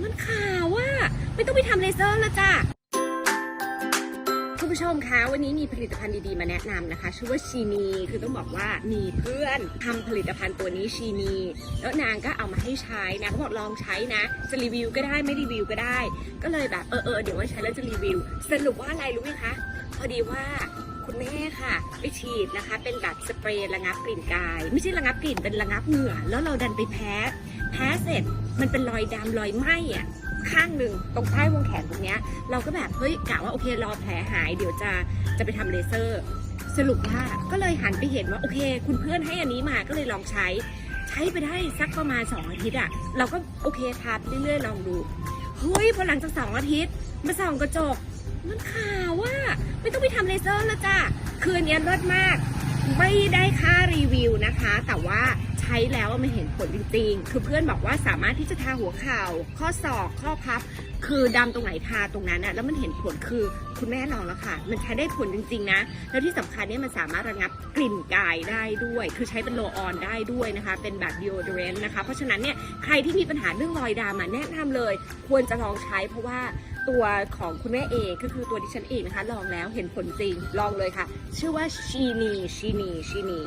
มันขาวว่าไม่ต้องไปทำเลเซอร์แล้วจ้ะคุณผู้ชมคะวันนี้มีผลิตภัณฑ์ดีๆมาแนะนำนะคะ ชื่อว่าชีนีคือต้องบอกว่ามีเพื่อนทำผลิตภัณฑ์ตัวนี้ชีนีแล้วนางก็เอามาให้ใช้นะเขาบอกลองใช้นะ จะรีวิวก็ได้ไม่รีวิวก็ได้ ก็เลยแบบเออเออเดี๋ยวว่าใช้แล้วจะรีวิว สรุปว่าอะไรรู้ไหมคะ อดีว่าคุณแม่ค่ะไปฉีดนะคะ เป็นแบบสเปรย์ระงับกลิ่นกาย ไม่ใช่ระงับกลิ่นเป็นระงับเหงื่อ แล้วเราดันไปแพ้ แพ้เสร็จมันเป็นรอยดำรอยไหม้อะข้างหนึ่งตรงใต้วงแขนตรงเนี้ย เราก็แบบเฮ้ยกะว่าโอเครอแผลหายเดี๋ยวจะจะไปทำเลเซอร์ สรุปว่าก็เลยหันไปเห็นว่าโอเค คุณเพื่อนให้อันนี้มาก็เลยลองใช้ ใช้ไปได้สักประมาณ 2 อาทิตย์อะเราก็โอเคทาไปเรื่อยๆลองดูเฮ้ยพอหลังจากสองอาทิตย์มาส่องกระจก มันขาวว่าไม่ต้องไปทำเลเซอร์แล้วจ้ะคืนนี้เลิศมาก ไม่ได้ค่ารีวิวนะคะ แต่ว่าใช้แล้วมันเห็นผลจริงๆ คือเพื่อนบอกว่าสามารถที่จะทาหัวเข่า ข้อศอก ข้อพับ คือดำตรงไหนทาตรงนั้นอะแล้วมันเห็นผลคือคุณแม่ลองแล้วค่ะ มันใช้ได้ผลจริงๆนะ แล้วที่สำคัญเนี่ยมันสามารถระงับกลิ่นกายได้ด้วย คือใช้เป็นโลออนได้ด้วยนะคะ เป็นแบบ deodorant นะคะ เพราะฉะนั้นเนี่ยใครที่มีปัญหาเรื่องรอยดำอะแนะนำเลย ควรจะลองใช้เพราะว่า ตัวของคุณแม่เองก็คือตัวดิฉันเองนะคะ ลองแล้วเห็นผลจริงลองเลยค่ะ ชื่อว่าชีนีชีนีชีนี